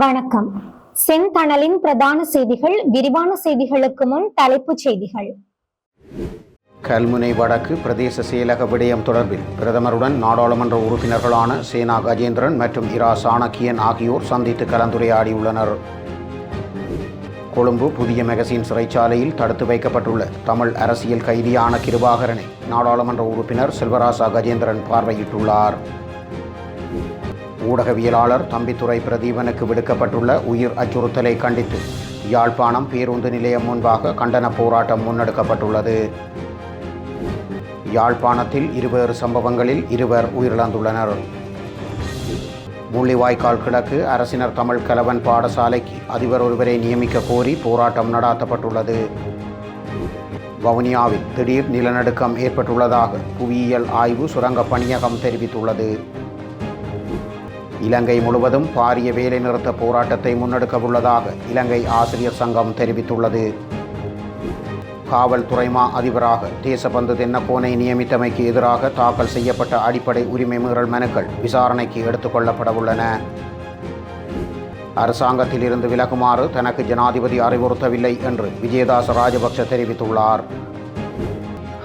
வணக்கம். செந்தணலின் பிரதான செய்திகள் விரிவான செய்திகளுக்கு முன் தலைப்புச் செய்திகள். கல்முனை வடக்கு பிரதேச செயலக விடயம் தொடர்பில் பிரதமருடன் நாடாளுமன்ற உறுப்பினர்களான சேனா கஜேந்திரன் மற்றும் இரா சாணக்கியன் ஆகியோர் சந்தித்து கலந்துரையாடியுள்ளனர். கொழும்பு புதிய மெகசின் சிறைச்சாலையில் தடுத்து வைக்கப்பட்டுள்ள தமிழ் அரசியல் கைதியான கிருபாகரனை நாடாளுமன்ற உறுப்பினர் செல்வராசா கஜேந்திரன் பார்வையிட்டுள்ளார். ஊடகவியலாளர் தம்பித்துறை பிரதீபனுக்கு விடுக்கப்பட்டுள்ள உயிர் அச்சுறுத்தலை கண்டித்து யாழ்ப்பாணம் பேருந்து நிலையம் முன்பாக கண்டன போராட்டம் முன்னெடுக்கப்பட்டுள்ளது. யாழ்ப்பாணத்தில் இருவேறு சம்பவங்களில் இருவர் உயிரிழந்துள்ளனர். முள்ளிவாய்க்கால் கிழக்கு அரசினர் தமிழ் கலவன் பாடசாலைக்கு அதிபர் ஒருவரை நியமிக்க கோரி போராட்டம் நடாத்தப்பட்டுள்ளது. வவுனியாவில் திடீர் நிலநடுக்கம் ஏற்பட்டுள்ளதாக புவியியல் ஆய்வு சுரங்க பணியகம் தெரிவித்துள்ளது. இலங்கை முழுவதும் பாரிய வேலைநிறுத்த போராட்டத்தை முன்னெடுக்கவுள்ளதாக இலங்கை ஆசிரியர் சங்கம் தெரிவித்துள்ளது. காவல்துறை மா அதிபராக தேசபந்து தென்னக்கோனை நியமித்தமைக்கு எதிராக தாக்கல் செய்யப்பட்ட அடிப்படை உரிமை மீறல் மனுக்கள் விசாரணைக்கு எடுத்துக்கொள்ளப்பட உள்ளன. அரசாங்கத்தில் இருந்து விலகுமாறு தனக்கு ஜனாதிபதி அறிவுறுத்தவில்லை என்று விஜயதாச ராஜபக்ஷ தெரிவித்துள்ளார்.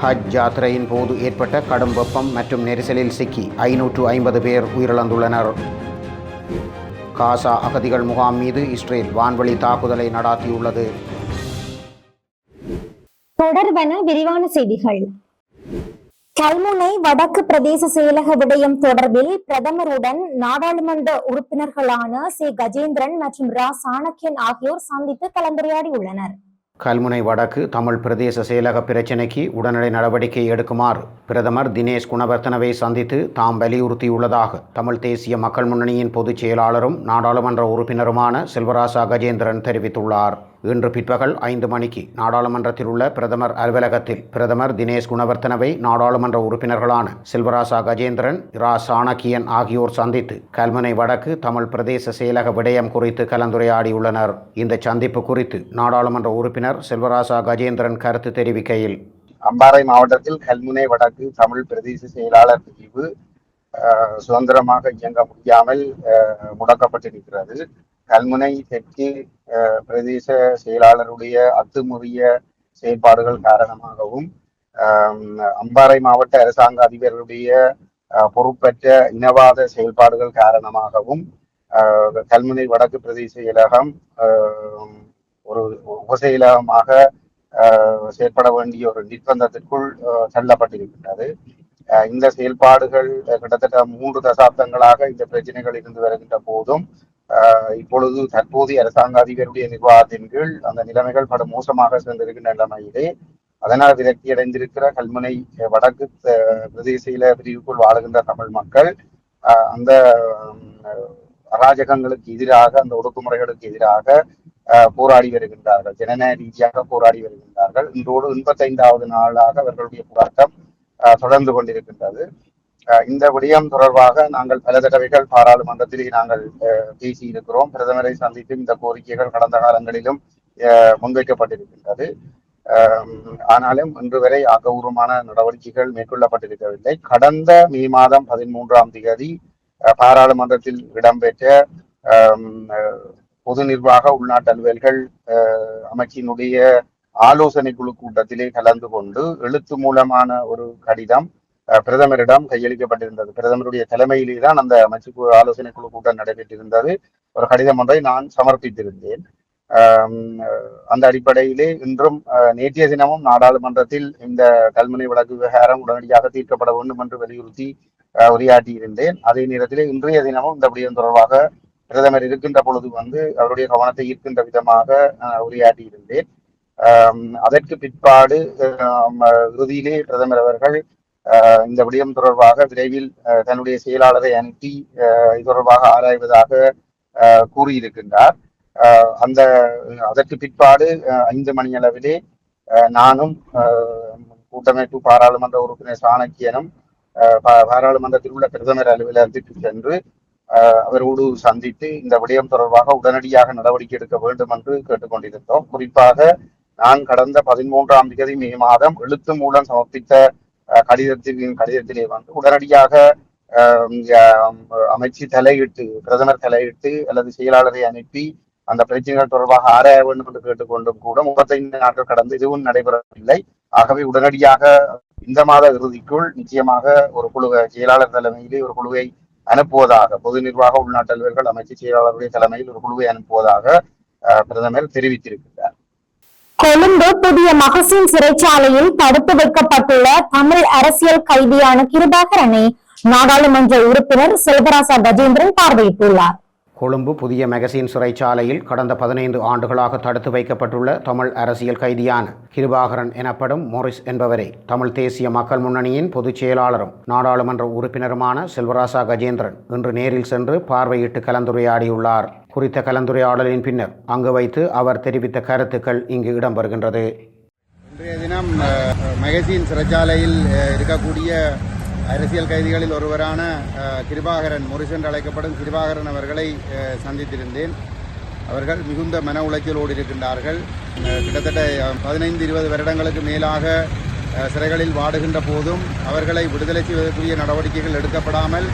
ஹஜ் யாத்திரையின் போது ஏற்பட்ட கடும் வெப்பம் மற்றும் நெரிசலில் சிக்கி ஐநூற்று ஐம்பது பேர் உயிரிழந்துள்ளனர். காசா அகதிகள் முகாம் மீது இஸ்ரேல் வான்வழி தாக்குதலை நடாத்தியுள்ளது. தொடர்பென விரிவான செய்திகள். கல்முனை வடக்கு பிரதேச செயலக விடயம் தொடர்பில் பிரதமருடன் நாடாளுமன்ற உறுப்பினர்களான சி. கஜேந்திரன் மற்றும் ரா. சாணக்கியன் ஆகியோர் சந்தித்து கலந்துரையாடியுள்ளனர். கல்முனை வடக்கு தமிழ் பிரதேச செயலக பிரச்சினைக்கு உடனடி நடவடிக்கை எடுக்குமாறு பிரதமர் தினேஷ் குணவர்த்தனவை சந்தித்து தாம் வலியுறுத்தியுள்ளதாக தமிழ் தேசிய மக்கள் முன்னணியின் பொதுச் செயலாளரும் நாடாளுமன்ற உறுப்பினருமான செல்வராசா கஜேந்திரன் தெரிவித்துள்ளார். இன்று பிற்பகல் ஐந்து மணிக்கு நாடாளுமன்றத்தில் உள்ள பிரதமர் அலுவலகத்தில் பிரதமர் தினேஷ் குணவர்த்தனவை நாடாளுமன்ற உறுப்பினர்களான செல்வராசா கஜேந்திரன் இரா சாணக்கியன் ஆகியோர் சந்தித்து கல்முனை வடக்கு தமிழ் பிரதேச செயலக விடயம் குறித்து கலந்துரையாடியுள்ளனர். இந்த சந்திப்பு குறித்து நாடாளுமன்ற உறுப்பினர் செல்வராசா கஜேந்திரன் கருத்து தெரிவிக்கையில் அம்பாறை மாவட்டத்தில் கல்முனை வடக்கு தமிழ் பிரதேச செயலாளர் பிரிவு சுதந்திரமாக இயங்க முடியாமல் முடக்கப்பட்டிருக்கிறது. கல்முனை தெற்கு பிரதேச செயலாளருடைய அத்துமுறிய செயற்பாடுகள் காரணமாகவும் அம்பாறை மாவட்ட அரசாங்க அதிபருடைய அஹ், பொறுப்பற்ற இனவாத செயல்பாடுகள் காரணமாகவும் கல்முனை வடக்கு பிரதேச செயலகம் ஒரு உபசெயலகமாக அஹ், செயற்பட வேண்டிய ஒரு நிர்பந்தத்திற்குள் அஹ், தள்ளப்பட்டிருக்கின்றது. அஹ், இந்த செயல்பாடுகள் கிட்டத்தட்ட மூன்று தசாப்தங்களாக இந்த பிரச்சனைகள் இருந்து வருகின்ற போதும் இப்பொழுது தற்போதைய அரசாங்க அதிபருடைய நிர்வாகத்தின் கீழ் அந்த நிலைமைகள் பல மோசமாக சென்றிருக்கின்ற நிலைமையிலே அதனால் விரக்தி அடைந்திருக்கிற கல்முனை வடக்கு அஹ், பிரதேசியில பிரிவுக்குள் வாழுகின்ற தமிழ் மக்கள் அஹ், அந்த அராஜகங்களுக்கு எதிராக அந்த ஒடுக்குமுறைகளுக்கு எதிராக அஹ், போராடி வருகின்றார்கள். ஜனநாயக ரீதியாக போராடி வருகின்றார்கள். இன்றோடு எண்பத்தைந்தாவது நாளாக அவர்களுடைய போராட்டம் அஹ், தொடர்ந்து கொண்டிருக்கின்றது. இந்த விடயம் தொடர்பாக நாங்கள் பல தடவைகள் பாராளுமன்றத்தில் நாங்கள் அஹ், பேசியிருக்கிறோம். பிரதமரை சந்தித்து இந்த கோரிக்கைகள் கடந்த காலங்களிலும் அஹ், முன்வைக்கப்பட்டிருக்கின்றது. ஆனாலும் இன்று வரை ஆக்கபூர்வமான நடவடிக்கைகள் மேற்கொள்ளப்பட்டிருக்கவில்லை. கடந்த மே மாதம் பதிமூன்றாம் தேதி அஹ், பாராளுமன்றத்தில் இடம்பெற்ற பொது நிர்வாக உள்நாட்டு அலுவல்கள் அஹ், அமைச்சினுடைய ஆலோசனை குழு கூட்டத்திலே கலந்து கொண்டு எழுத்து மூலமான ஒரு கடிதம் பிரதமரிடம் கையளிக்கப்பட்டிருந்தது. பிரதமருடைய தலைமையிலே தான் அந்த அமைச்சு குழு ஆலோசனை குழு கூட்டம் நடைபெற்றிருந்தது. ஒரு கடிதம் ஒன்றை நான் சமர்ப்பித்திருந்தேன். அந்த அடிப்படையிலே இன்றும் அஹ், நேற்றைய தினமும் நாடாளுமன்றத்தில் இந்த கல்முனை வழக்கு விவகாரம் உடனடியாக தீர்க்கப்பட வேண்டும் என்று வலியுறுத்தி அஹ், உரையாற்றியிருந்தேன். அதே நேரத்திலே இன்றைய தினமும் இந்த விடயம் தொடர்பாக பிரதமர் இருக்கின்ற பொழுது வந்து அவருடைய கவனத்தை ஈர்க்கின்ற விதமாக அஹ், உரையாற்றியிருந்தேன். அதற்கு பிற்பாடு இறுதியிலே பிரதமர் அவர்கள் இந்த விடயம் தொடர்பாக விரைவில் அஹ், தன்னுடைய செயலாளரை அனுப்பி அஹ், இது தொடர்பாக ஆராய்வதாக அஹ், கூறியிருக்கின்றார். அந்த அதற்கு பிற்பாடு அஹ், ஐந்து மணி அளவிலே அஹ், நானும் அஹ், கூட்டமைப்பு பாராளுமன்ற உறுப்பினர் சாணக்கியனும் பா- பாராளுமன்றத்தில் உள்ள பிரதமர் அலுவலகத்திற்கு சென்று அஹ், அவரோடு சந்தித்து இந்த விடயம் தொடர்பாக உடனடியாக நடவடிக்கை எடுக்க வேண்டும் என்று கேட்டுக்கொண்டிருந்தோம். குறிப்பாக நான் கடந்த பதிமூன்றாம் தேதி மே மாதம் எழுத்து மூலம் சமர்ப்பித்த கடிதத்தின் கடிதத்திலே வந்து உடனடியாக அமைச்சு தலையிட்டு பிரதமர் தலையிட்டு அல்லது செயலாளரை அனுப்பி அந்த பிரச்சனைகள் தொடர்பாக ஆராய வேண்டும் என்று கேட்டுக்கொண்டும் கூட முப்பத்தைந்து நாட்கள் கடந்து இதுவும் நடைபெறவில்லை. ஆகவே உடனடியாக இந்த மாத இறுதிக்குள் நிச்சயமாக ஒரு குழு செயலாளர் தலைமையிலே ஒரு குழுவை அனுப்புவதாக பொது நிர்வாக உள்நாட்டு அலுவலர்கள் அமைச்சு செயலாளருடைய தலைமையில் ஒரு குழுவை அனுப்புவதாக ஆஹ் பிரதமர் தெரிவித்திருக்கிறார். கொழும்பு புதிய மகசீன் சிறைச்சாலையில் தடுத்து வைக்கப்பட்டுள்ள தமிழ் அரசியல் கைதியான கிருபாகரனை நாடாளுமன்ற உறுப்பினர் செல்வராசா கஜேந்திரன் பார்வையிட்டுள்ளார். கொழும்பு புதிய மெகசின் சிறைச்சாலையில் கடந்த பதினைந்து ஆண்டுகளாக தடுத்து வைக்கப்பட்டுள்ள தமிழ் அரசியல் கைதியான கிருபாகரன் எனப்படும் மொரிஸ் என்பவரை தமிழ் தேசிய மக்கள் முன்னணியின் பொதுச் செயலாளரும் நாடாளுமன்ற உறுப்பினருமான செல்வராசா கஜேந்திரன் இன்று நேரில் சென்று பார்வையிட்டு கலந்துரையாடியுள்ளார். குறித்த கலந்துரையாடலின் பின்னர் அங்கு வைத்து அவர் தெரிவித்த கருத்துக்கள் இங்கு இடம்பெறுகின்றது. இன்றைய தினம் மெகசின் சிறைச்சாலையில் இருக்கக்கூடிய அரசியல் கைதிகளில் ஒருவரான கிருபாகரன் முரிஸ் என்று அழைக்கப்படும் கிருபாகரன் அவர்களை சந்தித்திருந்தேன். அவர்கள் மிகுந்த மன உளைச்சலோடு இருக்கின்றார்கள். கிட்டத்தட்ட பதினைந்து இருபது வருடங்களுக்கு மேலாக சிறைகளில் வாடுகின்ற போதும் அவர்களை விடுதலை செய்வதற்குரிய நடவடிக்கைகள் எடுக்கப்படாமல்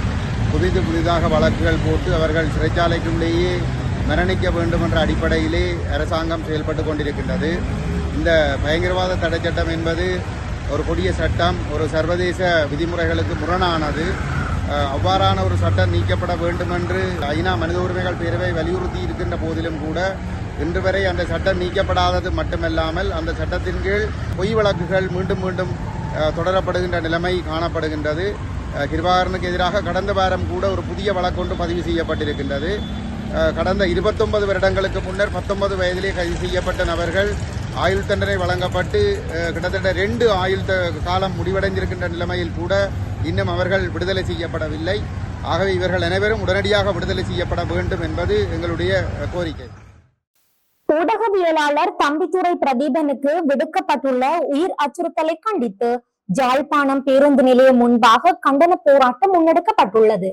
புதிது புதிதாக வழக்குகள் போட்டு அவர்கள் சிறைச்சாலைக்குள்ளேயே மரணிக்க வேண்டும் என்ற அடிப்படையிலே அரசாங்கம் செயல்பட்டு கொண்டிருக்கின்றது. இந்த பயங்கரவாத தடை சட்டம் என்பது ஒரு கொடிய சட்டம் ஒரு சர்வதேச விதிமுறைகளுக்கு முரணானது. அவ்வாறான ஒரு சட்டம் நீக்கப்பட வேண்டும் என்று ஐநா மனித உரிமைகள் பேரவை வலியுறுத்தி இருக்கின்ற போதிலும் கூட இன்று வரை அந்த சட்டம் நீக்கப்படாதது மட்டுமல்லாமல் அந்த சட்டத்தின் கீழ் பொய் வழக்குகள் மீண்டும் மீண்டும் தொடரப்படுகின்ற நிலைமை காணப்படுகின்றது. கிருபாகரனுக்கு எதிராக கடந்த வாரம் கூட ஒரு புதிய வழக்கொன்று பதிவு செய்யப்பட்டிருக்கின்றது. கடந்த இருபத்தொன்பது வருடங்களுக்கு முன்னர் பத்தொன்பது வயதிலே கைது செய்யப்பட்ட நபர்கள் ஆயுள் தண்டனை வழங்கப்பட்டு கிட்டத்தட்ட ரெண்டு ஆயுள் காலம் முடிவடைந்திருக்கின்ற நிலைமையில் கூட இன்னும் அவர்கள் விடுதலை செய்யப்படவில்லை. ஆகவே இவர்கள் அனைவரும் உடனடியாக விடுதலை செய்யப்பட வேண்டும் என்பது எங்களுடைய கோரிக்கை. ஊடகவியலாளர் தம்பித்துறை பிரதீபனுக்கு விடுக்கப்பட்டுள்ள உயிர் அச்சுறுத்தலை கண்டித்து ஜாழ்ப்பாணம் பேருந்து நிலையம் முன்பாக கண்டன போராட்டம் முன்னெடுக்கப்பட்டுள்ளது.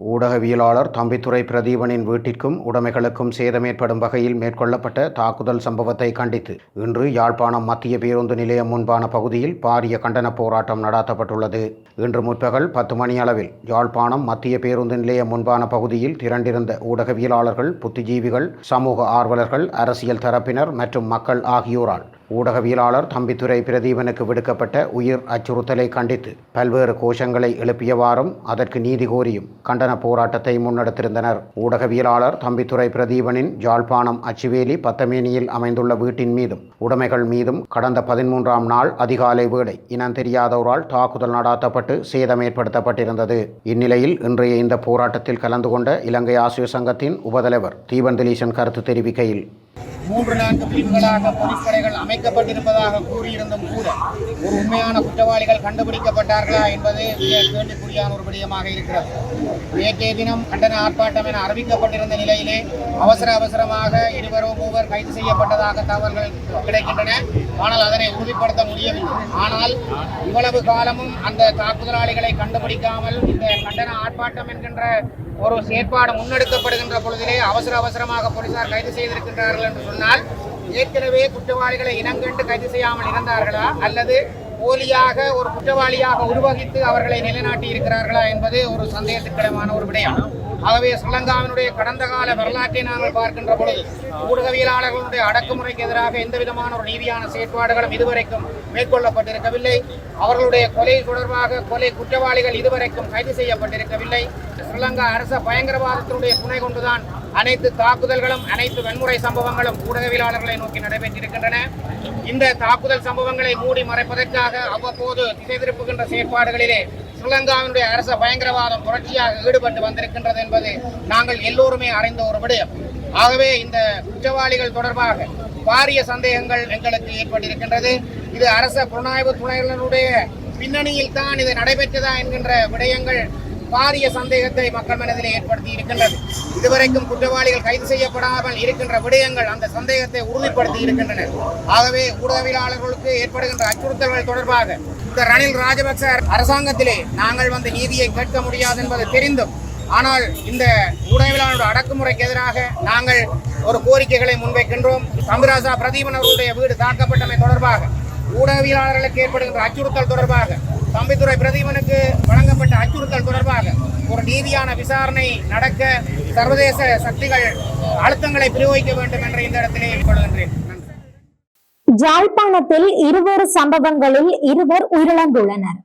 ஊடகவியலாளர் தம்பித்துறை பிரதீபனின் வீட்டிற்கும் உடைமைகளுக்கும் சேதம் ஏற்படும் வகையில் மேற்கொள்ளப்பட்ட தாக்குதல் சம்பவத்தை கண்டித்து இன்று யாழ்ப்பாணம் மத்திய பேருந்து நிலையம் முன்பான பகுதியில் பாரிய கண்டன போராட்டம் நடாத்தப்பட்டுள்ளது. இன்று முற்பகல் பத்து மணி அளவில் யாழ்ப்பாணம் மத்திய பேருந்து நிலையம் முன்பான பகுதியில் திரண்டிருந்த ஊடகவியலாளர்கள் புத்திஜீவிகள் சமூக ஆர்வலர்கள் அரசியல் தரப்பினர் மற்றும் மக்கள் ஆகியோரால் ஊடகவியலாளர் தம்பித்துறை பிரதீபனுக்கு விடுக்கப்பட்ட உயிர் அச்சுறுத்தலை கண்டித்து பல்வேறு கோஷங்களை எழுப்பியவாறும் அதற்கு நீதி கோரியும் கண்டன போராட்டத்தை முன்னெடுத்திருந்தனர். ஊடகவியலாளர் தம்பித்துறை பிரதீபனின் ஜாழ்ப்பாணம் அச்சுவேலி பத்தமேனியில் அமைந்துள்ள வீட்டின் மீதும் உடைமைகள் மீதும் கடந்த பதிமூன்றாம் நாள் அதிகாலை வேளை இனம் தெரியாதோரால் தாக்குதல் நடாத்தப்பட்டு சேதம் ஏற்படுத்தப்பட்டிருந்தது. இந்நிலையில் இன்றைய இந்த போராட்டத்தில் கலந்து கொண்ட இலங்கை ஆசிரியர் சங்கத்தின் உபதலைவர் தீபன் திலீசன் கருத்து தெரிவிக்கையில் மூன்று நான்கு பிரிவுகளாக பொதுப்படைகள் அமை அமைக்கப்பட்டிருப்பதாக கூறியிருந்தும் கூட ஒரு உண்மையான குற்றவாளிகள் கண்டுபிடிக்கப்பட்டார்களா என்பது மிக கேள்விக்குறியான ஒரு விடயமாக இருக்கிறது. நேற்றைய தினம் கண்டன ஆர்ப்பாட்டம் என அறிவிக்கப்பட்டிருந்த நிலையிலே அவசர அவசரமாக இருவரோ மூவர் கைது செய்யப்பட்டதாக தகவல்கள் கிடைக்கின்றன. ஆனால் அதனை உறுதிப்படுத்த முடியவில்லை. ஆனால் இவ்வளவு காலமும் அந்த தாக்குதலாளிகளை கண்டுபிடிக்காமல் இந்த கண்டன ஆர்ப்பாட்டம் என்கின்ற ஒரு செயற்பாடு முன்னெடுக்கப்படுகின்ற பொழுதிலே அவசர அவசரமாக போலீசார் கைது செய்திருக்கின்றார்கள் என்று சொன்னால் ஏற்கனவே குற்றவாளிகளை இனங்கண்டு கைது செய்யாமல் இருந்தார்களா அல்லது போலியாக ஒரு குற்றவாளியாக உருவகித்து அவர்களை நிலைநாட்டி இருக்கிறார்களா என்பது ஒரு சந்தேகத்துக்கிடமான ஒரு விடயம். ஆகவே ஸ்ரீலங்காவினுடைய கடந்த கால வரலாற்றை நாங்கள் பார்க்கின்ற பொழுது ஊடகவியலாளர்களுடைய அடக்குமுறைக்கு எதிராக எந்த விதமான ஒரு நீதியான செயற்பாடுகளும் இதுவரைக்கும் மேற்கொள்ளப்பட்டிருக்கவில்லை. அவர்களுடைய கொலை தொடர்பாக கொலை குற்றவாளிகள் இதுவரைக்கும் கைது செய்யப்பட்டிருக்கவில்லை. ஸ்ரீலங்கா அரச பயங்கரவாதத்தினுடைய துணை கொண்டுதான் அனைத்து தாக்குதல்களும் அனைத்து வன்முறை சம்பவங்களும் ஊடகவியலாளர்களை நோக்கி நடைபெற்றிருக்கின்றன. இந்த தாக்குதல் சம்பவங்களை மூடி மறைப்பதற்காக அவ்வப்போது திசை திருப்புகின்ற செயற்பாடுகளிலே ஸ்ரீலங்காவினுடைய அரச பயங்கரவாதம் புரட்சியாக ஈடுபட்டு வந்திருக்கின்றது என்பது நாங்கள் எல்லோருமே அறிந்த ஒரு விடயம். ஆகவே இந்த குற்றவாளிகள் தொடர்பாக பாரிய சந்தேகங்கள் எங்களுக்கு ஏற்பட்டிருக்கின்றது. இது அரச புலனாய்வு துணைகளுடைய பின்னணியில் தான் இது நடைபெற்றதா என்கின்ற விடயங்கள் பாரிய சந்தேகத்தை மக்கள் மனதிலே ஏற்படுத்தி இருக்கின்றது. இதுவரைக்கும் குற்றவாளிகள் கைது செய்யப்படாமல் இருக்கின்ற விடயங்கள் அந்த சந்தேகத்தை உறுதிப்படுத்தி இருக்கின்றன. ஆகவே ஊடகவியலாளர்களுக்கு ஏற்படுகின்ற அச்சுறுத்தல்கள் தொடர்பாக இந்த ரணில் ராஜபக்ச அரசாங்கத்திலே நாங்கள் வந்து நீதியை கேட்க முடியாது என்பது தெரிந்தும் ஆனால் இந்த ஊடகவியலாளருடைய அடக்குமுறைக்கு எதிராக நாங்கள் ஒரு கோரிக்கைகளை முன்வைக்கின்றோம். தம்பிராசா பிரதீபன் அவர்களுடைய வீடு தாக்கப்பட்டமை தொடர்பாக ஊடகவியலாளர்களுக்கு ஏற்படுகின்ற அச்சுறுத்தல் தொடர்பாக தம்பித்துறை பிரதீபனுக்கு வழங்கப்பட்ட அச்சுறுத்தல் தொடர்பாக ஒரு நீதியான விசாரணை நடக்க சர்வதேச சக்திகள் அழுத்தங்களை பிரயோகிக்க வேண்டும் என்று இந்த இடத்திலே கொள்கின்றேன் நன்றி. ஜாழ்ப்பாணத்தில் இருவேறு சம்பவங்களில் இருவர் உயிரிழந்துள்ளனர்.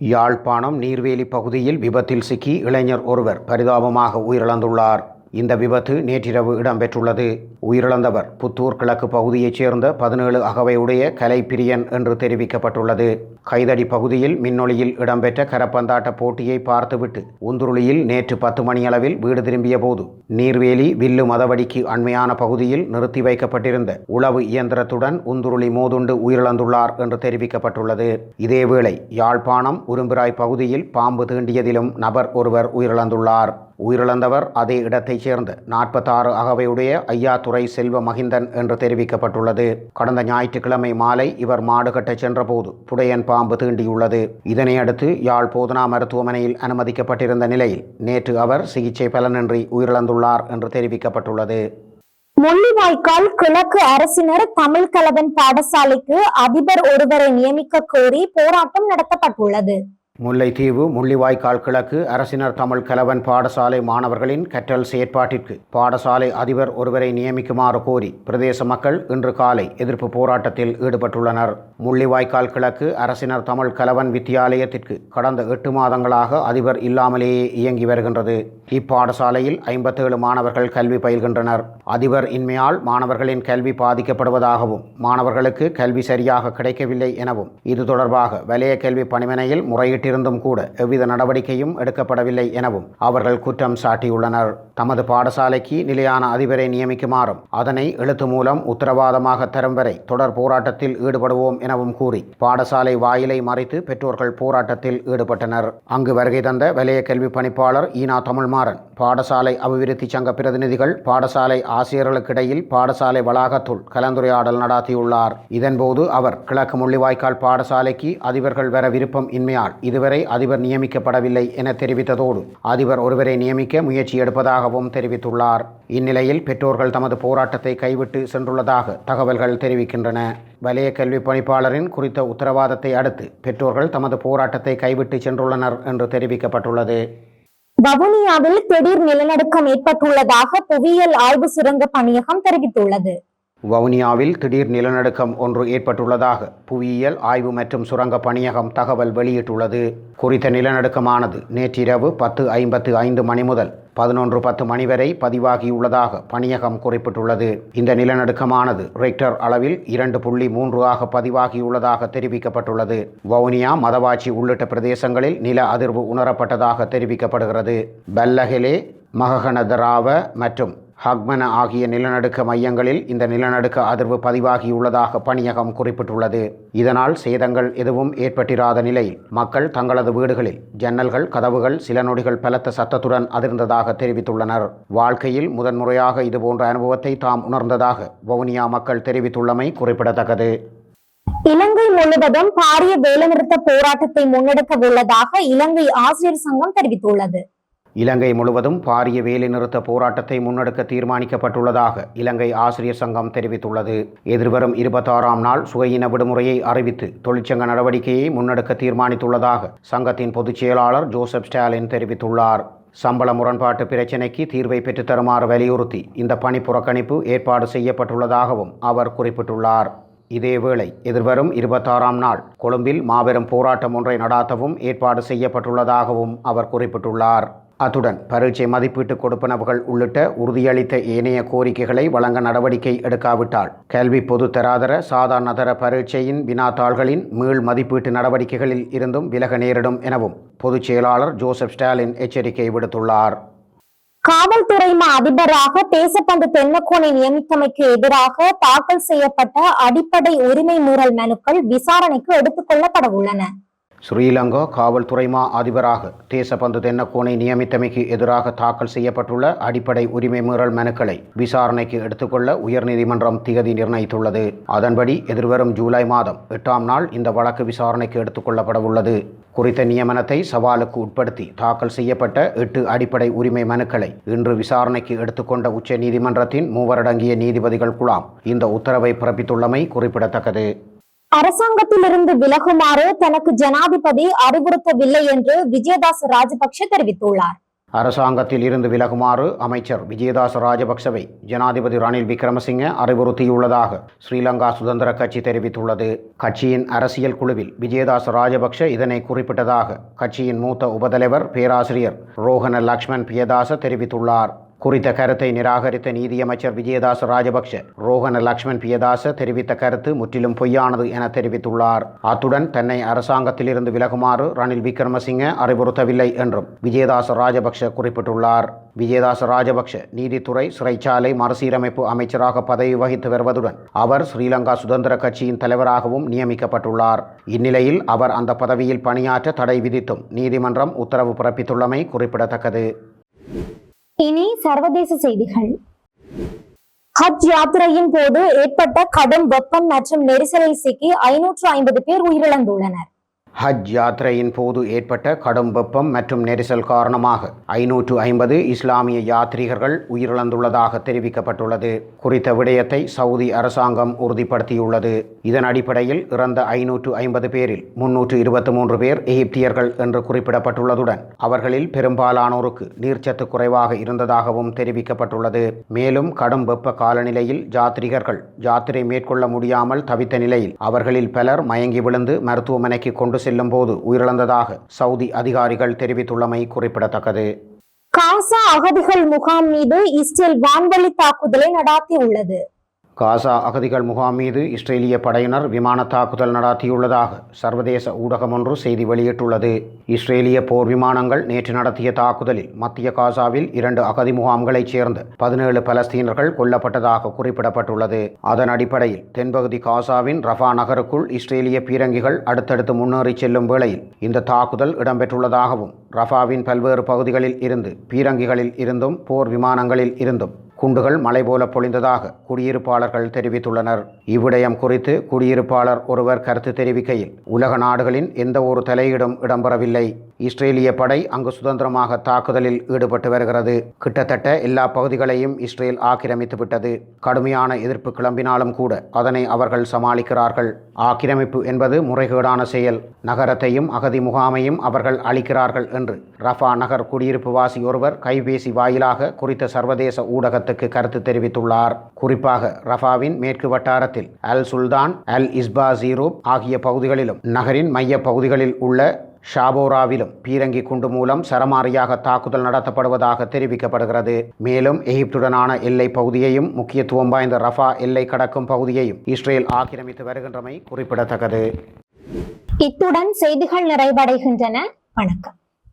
யாழ்ப்பாணம் நீர்வேலி பகுதியில் விபத்தில் சிக்கி இளைஞர் ஒருவர் பரிதாபமாக உயிரிழந்துள்ளார். இந்த விபத்து நேற்றிரவு இடம்பெற்றுள்ளது. உயிரிழந்தவர் புத்தூர் கிழக்கு பகுதியைச் சேர்ந்த பதினேழு அகவையுடைய கலைப்பிரியன் என்று தெரிவிக்கப்பட்டுள்ளது. கைதடி பகுதியில் மின்னொளியில் இடம்பெற்ற கரப்பந்தாட்ட போட்டியை பார்த்துவிட்டு உந்துருளியில் நேற்று பத்து மணியளவில் வீடு திரும்பிய போது நீர்வேலி வில்லு மதவடிக்கு அண்மையான பகுதியில் நிறுத்தி வைக்கப்பட்டிருந்த உளவு இயந்திரத்துடன் உந்துருளி மோதுண்டு உயிரிழந்துள்ளார் என்று தெரிவிக்கப்பட்டுள்ளது. இதேவேளை யாழ்ப்பாணம் உரும்பிராய் பகுதியில் பாம்பு தீண்டியதிலும் நபர் ஒருவர் உயிரிழந்துள்ளார். உயிரிழந்தவர் அதே இடத்தைச் சேர்ந்த நாற்பத்தாறு அகவையுடைய ஐயாத்துறை செல்வ மகிந்தன் என்று தெரிவிக்கப்பட்டுள்ளது. கடந்த ஞாயிற்றுக்கிழமை மாலை இவர் மாடு கட்டச் சென்றபோது புடையன் பாம்பு தீண்டியுள்ளது. இதனையடுத்து யாழ் போதனா மருத்துவமனையில் அனுமதிக்கப்பட்டிருந்த நிலையில் நேற்று அவர் சிகிச்சை பலனின்றி உயிரிழந்துள்ளார் என்று தெரிவிக்கப்பட்டுள்ளது. முள்ளிவாய்க்கால் கிழக்கு அரசினர் தமிழ் கலவன் பாடசாலைக்கு அதிபர் ஒருவரை நியமிக்க கோரி போராட்டம் நடத்தப்பட்டுள்ளது. முல்லைத்தீவு முள்ளிவாய்க்கால் கிழக்கு அரசினர் தமிழ் கலவன் பாடசாலை மாணவர்களின் கற்றல் செயற்பாட்டிற்கு பாடசாலை அதிபர் ஒருவரை நியமிக்குமாறு கோரி பிரதேச மக்கள் இன்று காலை எதிர்ப்பு போராட்டத்தில் ஈடுபட்டுள்ளனர். முள்ளிவாய்க்கால் கிழக்கு அரசினர் தமிழ் கலவன் வித்தியாலயத்திற்கு கடந்த எட்டு மாதங்களாக அதிபர் இல்லாமலேயே இயங்கி வருகின்றது. இப்பாடசாலையில் ஐம்பத்தேழு மாணவர்கள் கல்வி பயில்கின்றனர். அதிபர் இன்மையால் மாணவர்களின் கல்வி பாதிக்கப்படுவதாகவும் மாணவர்களுக்கு கல்வி சரியாக கிடைக்கவில்லை எனவும் இது தொடர்பாக வலய கல்வி பணிமனையில் முறையிட்டிருந்தும் கூட எவ்வித நடவடிக்கையும் எடுக்கப்படவில்லை எனவும் அவர்கள் குற்றம் சாட்டியுள்ளனர். தமது பாடசாலைக்கு நிலையான அதிபரை நியமிக்குமாறும் அதனை எழுத்து மூலம் உத்தரவாதமாக தரும் வரை தொடர் போராட்டத்தில் ஈடுபடுவோம் எனவும் கூறி பாடசாலை வாயிலை மறைத்து பெற்றோர்கள் போராட்டத்தில் ஈடுபட்டனர். அங்கு வருகை தந்த வலய கல்வி பணிப்பாளர் ஈனா தமிழ்மாறன் பாடசாலை அபிவிருத்தி சங்க பிரதிநிதிகள் பாடசாலை ஆசிரியர்களுக்கிடையில் பாடசாலை வளாகத்துள் கலந்துரையாடல் நடாத்தியுள்ளார். இதன்போது அவர் கிழக்கு முள்ளிவாய்க்கால் பாடசாலைக்கு அதிபர்கள் வர விருப்பம் இன்மையால் இது இதுவரை அதிபர் நியமிக்கப்படவில்லை என தெரிவித்ததோடு அதிபர் ஒருவரை நியமிக்க முயற்சி எடுப்பதாகவும் தெரிவித்துள்ளார். இந்நிலையில் பெற்றோர்கள் தமது போராட்டத்தை கைவிட்டு சென்றுள்ளதாக தகவல்கள் தெரிவிக்கின்றன. வலய கல்வி பணிப்பாளரின் குறித்த உத்தரவாதத்தை அடுத்து பெற்றோர்கள் தமது போராட்டத்தை கைவிட்டு சென்றுள்ளனர் என்று தெரிவிக்கப்பட்டுள்ளது. வவுனியாவில் திடீர் நிலநடுக்கம் ஏற்பட்டுள்ளதாக புவியியல் ஆய்வு சுரங்க பணியகம் தெரிவித்துள்ளது. வவுனியாவில் திடீர் நிலநடுக்கம் ஒன்று ஏற்பட்டுள்ளதாக புவியியல் ஆய்வு மற்றும் சுரங்க பணியகம் தகவல் வெளியிட்டுள்ளது. குறித்த நிலநடுக்கமானது நேற்றிரவு பத்து ஐம்பத்து ஐந்து மணி முதல் பதினொன்று பத்து மணி வரை பதிவாகியுள்ளதாக பணியகம் குறிப்பிட்டுள்ளது. இந்த நிலநடுக்கமானது ரெக்டர் அளவில் இரண்டு புள்ளி மூன்று ஆக பதிவாகியுள்ளதாக தெரிவிக்கப்பட்டுள்ளது. வவுனியா மதவாச்சி உள்ளிட்ட பிரதேசங்களில் நில அதிர்வு உணரப்பட்டதாக தெரிவிக்கப்படுகிறது. பல்லஹெலே மககனதராவ மற்றும் ஹக்மன ஆகிய நிலநடுக்க மையங்களில் இந்த நிலநடுக்க அதிர்வு பதிவாகியுள்ளதாக பணியகம் குறிப்பிட்டுள்ளது. இதனால் சேதங்கள் எதுவும் ஏற்பட்டிராத நிலையில் மக்கள் தங்களது வீடுகளில் ஜன்னல்கள் கதவுகள் சில நொடிகள் பலத்த சத்தத்துடன் அதிர்ந்ததாக தெரிவித்துள்ளனர். வாழ்க்கையில் முதன்முறையாக இதுபோன்ற அனுபவத்தை தாம் உணர்ந்ததாக வவுனியா மக்கள் தெரிவித்துள்ளமை குறிப்பிடத்தக்கது. இலங்கை முழுவதும் பாரிய வேலைநிறுத்த போராட்டத்தை முன்னெடுக்க உள்ளதாக இலங்கை ஆசிரியர் சங்கம் தெரிவித்துள்ளது. இலங்கை முழுவதும் பாரிய வேலைநிறுத்த போராட்டத்தை முன்னெடுக்க தீர்மானிக்கப்பட்டுள்ளதாக இலங்கை ஆசிரியர் சங்கம் தெரிவித்துள்ளது. எதிர்வரும் இருபத்தாறாம் நாள் சுகையின விடுமுறையை அறிவித்து தொழிற்சங்க நடவடிக்கையை முன்னெடுக்க தீர்மானித்துள்ளதாக சங்கத்தின் பொதுச் செயலாளர் ஜோசப் ஸ்டாலின் தெரிவித்துள்ளார். சம்பள முரண்பாட்டு பிரச்சினைக்கு தீர்வை பெற்றுத்தருமாறு வலியுறுத்தி இந்த பணி புறக்கணிப்பு ஏற்பாடு செய்யப்பட்டுள்ளதாகவும் அவர் குறிப்பிட்டுள்ளார். இதேவேளை எதிர்வரும் இருபத்தாறாம் நாள் கொழும்பில் மாபெரும் போராட்டம் ஒன்றை நடாத்தவும் ஏற்பாடு செய்யப்பட்டுள்ளதாகவும் அவர் குறிப்பிட்டுள்ளார். அத்துடன் பரீட்சை மதிப்பீட்டு கொடுப்பனவுகள் உள்ளிட்ட உறுதியளித்த ஏனைய கோரிக்கைகளை வழங்க நடவடிக்கை எடுக்காவிட்டால் கல்வி பொது தராதர சாதாரணதர பரீட்சையின் வினாத்தாள்களின் மீள் மதிப்பீட்டு நடவடிக்கைகளில் இருந்தும் விலக நேரிடும் எனவும் பொதுச் செயலாளர் ஜோசப் ஸ்டாலின் எச்சரிக்கை விடுத்துள்ளார். காவல்துறை அதிபராக தேசப்பந்து தென்னக்கோனை நியமித்தமைக்கு எதிராக தாக்கல் செய்யப்பட்ட அடிப்படை உரிமை மீறல் மனுக்கள் விசாரணைக்கு எடுத்துக் கொள்ளப்பட உள்ளன. ஸ்ரீலங்கா காவல்துறை மா அதிபராக தேசபந்து தென்னக்கோனை நியமித்தமைக்கு எதிராக தாக்கல் செய்யப்பட்டுள்ள அடிப்படை உரிமை மீறல் மனுக்களை விசாரணைக்கு எடுத்துக்கொள்ள உயர்நீதிமன்றம் திகதி நிர்ணயித்துள்ளது. அதன்படி எதிர்வரும் ஜூலை மாதம் எட்டாம் நாள் இந்த வழக்கு விசாரணைக்கு எடுத்துக்கொள்ளப்படவுள்ளது. குறித்த நியமனத்தை சவாலுக்கு உட்படுத்தி தாக்கல் செய்யப்பட்ட எட்டு அடிப்படை உரிமை மனுக்களை இன்று விசாரணைக்கு எடுத்துக்கொண்ட உச்ச நீதிமன்றத்தின் மூவரடங்கிய நீதிபதிகள் குழாம் இந்த உத்தரவை பிறப்பித்துள்ளமை குறிப்பிடத்தக்கது. அரசாங்கத்திலிருந்து விலகுமாறு தனக்கு ஜனாதிபதி அறிவுறுத்தவில்லை என்று விஜயதாஸ் ராஜபக்ஷ தெரிவித்துள்ளார். அரசாங்கத்தில் இருந்து விலகுமாறு அமைச்சர் விஜயதாஸ் ராஜபக்சவை ஜனாதிபதி ரணில் விக்ரமசிங்க அறிவுறுத்தியுள்ளதாக ஸ்ரீலங்கா சுதந்திர கட்சி தெரிவித்துள்ளது. கட்சியின் அரசியல் குழுவில் விஜயதாஸ் ராஜபக்ஷ இதனை குறிப்பிட்டதாக கட்சியின் மூத்த உபதலைவர் பேராசிரியர் ரோஹன லக்ஷ்மண் பியதாச தெரிவித்துள்ளார். குறித்த கருத்தை நிராகரித்த நீதியமைச்சர் விஜயதாச ராஜபக்ஷ ரோஹன லக்ஷ்மண் பியதாச தெரிவித்த கருத்து முற்றிலும் பொய்யானது என தெரிவித்துள்ளார். அத்துடன் தன்னை அரசாங்கத்திலிருந்து விலகுமாறு ரணில் விக்ரமசிங்க அறிவுறுத்தவில்லை என்றும் விஜயதாச ராஜபக்ஷ குறிப்பிட்டுள்ளார். விஜயதாச ராஜபக்ஷ நீதித்துறை சிறைச்சாலை மறுசீரமைப்பு அமைச்சராக பதவி வகித்து வருவதுடன் அவர் ஸ்ரீலங்கா சுதந்திர கட்சியின் தலைவராகவும் நியமிக்கப்பட்டுள்ளார். இந்நிலையில் அவர் அந்த பதவியில் பணியாற்ற தடை விதித்தும் நீதிமன்றம் உத்தரவு பிறப்பித்துள்ளமை குறிப்பிடத்தக்கது. இனி சர்வதேச செய்திகள். ஹஜ் யாத்திரையின் போது ஏற்பட்ட கடும் வெப்பம் மற்றும் நெரிசலில் சிக்கி ஐநூற்று ஐம்பது பேர் உயிரிழந்துள்ளனர். ஹஜ் யாத்திரையின் போது ஏற்பட்ட கடும் வெப்பம் மற்றும் நெரிசல் காரணமாக ஐநூற்று ஐம்பது இஸ்லாமிய யாத்ரீகர்கள் உயிரிழந்துள்ளதாக தெரிவிக்கப்பட்டுள்ளது. குறித்த விடயத்தை சவுதி அரசாங்கம் உறுதிப்படுத்தியுள்ளது. இதன் அடிப்படையில் இறந்த ஐநூற்று ஐம்பது பேரில் முன்னூற்று இருபத்தி மூன்று பேர் எகிப்தியர்கள் என்று குறிப்பிடப்பட்டுள்ளதுடன் அவர்களில் பெரும்பாலானோருக்கு நீர்ச்சத்து குறைவாக இருந்ததாகவும் தெரிவிக்கப்பட்டுள்ளது. மேலும் கடும் வெப்ப காலநிலையில் யாத்ரீகர்கள் யாத்திரை மேற்கொள்ள முடியாமல் தவித்த நிலையில் அவர்களில் பலர் மயங்கி விழுந்து மருத்துவமனைக்கு கொண்டு செல்லும் போது உயிரிழந்ததாக சவுதி அதிகாரிகள் தெரிவித்துள்ளமை குறிப்பிடத்தக்கது. காசா அகதிகள் முகாம் மீது இஸ்ரேல் வான்வழி தாக்குதலை நடாத்தியுள்ளது. காசா அகதிகள் முகாம் மீது இஸ்ரேலிய படையினர் விமான தாக்குதல் நடாத்தியுள்ளதாக சர்வதேச ஊடகம் ஒன்று செய்தி வெளியிட்டுள்ளது. இஸ்ரேலிய போர் விமானங்கள் நேற்று நடத்திய தாக்குதலில் மத்திய காசாவில் இரண்டு அகதி முகாம்களைச் சேர்ந்த பதினேழு பலஸ்தீனர்கள் கொல்லப்பட்டதாக குறிப்பிடப்பட்டுள்ளது. அதன் அடிப்படையில் தென்பகுதி காசாவின் ரஃபா நகருக்குள் இஸ்ரேலிய பீரங்கிகள் அடுத்தடுத்து முன்னேறி செல்லும் வேளையில் இந்த தாக்குதல் இடம்பெற்றுள்ளதாகவும் ரஃபாவின் பல்வேறு பகுதிகளில் இருந்து பீரங்கிகளில் இருந்தும் போர் விமானங்களில் இருந்தும் குண்டுகள் மலை போல பொழிந்ததாக குடியிருப்பாளர்கள் தெரிவித்துள்ளனர். இவ்விடயம் குறித்து குடியிருப்பாளர் ஒருவர் கருத்து தெரிவிக்கையில் உலக நாடுகளின் எந்த ஒரு தலையீடும் இடம்பெறவில்லை. இஸ்ரேலிய படை அங்கு சுதந்திரமாக தாக்குதலில் ஈடுபட்டு வருகிறது. கிட்டத்தட்ட எல்லா பகுதிகளையும் இஸ்ரேல் ஆக்கிரமித்து விட்டது. கடுமையான எதிர்ப்பு கிளம்பினாலும் கூட அதனை அவர்கள் சமாளிக்கிறார்கள். ஆக்கிரமிப்பு என்பது முறைகேடான செயல். நகரத்தையும் அகதி முகாமையும் அவர்கள் அளிக்கிறார்கள் என்று ரஃபா நகர் குடியிருப்பு வாசி ஒருவர் கைபேசி வாயிலாக குறித்த சர்வதேச ஊடகத்துக்கு கருத்து தெரிவித்துள்ளார். குறிப்பாக ரஃபாவின் மேற்கு வட்டாரத்தில் அல் சுல்தான் அல் இஸ்பா ஜீரூப் ஆகிய பகுதிகளிலும் நகரின் மைய பகுதிகளில் உள்ள ஷாபோராவிலும் பீரங்கி குண்டு மூலம் சரமாரியாக தாக்குதல் நடத்தப்படுவதாக தெரிவிக்கப்படுகிறது. மேலும் எகிப்துடனான எல்லை பகுதியையும் முக்கியத்துவம் வாய்ந்த ரஃபா எல்லை கடக்கும் பகுதியையும் இஸ்ரேல் ஆக்கிரமித்து வருகின்றமை குறிப்பிடத்தக்கது. இத்துடன் செய்திகள் நிறைவடைகின்றன. வணக்கம்.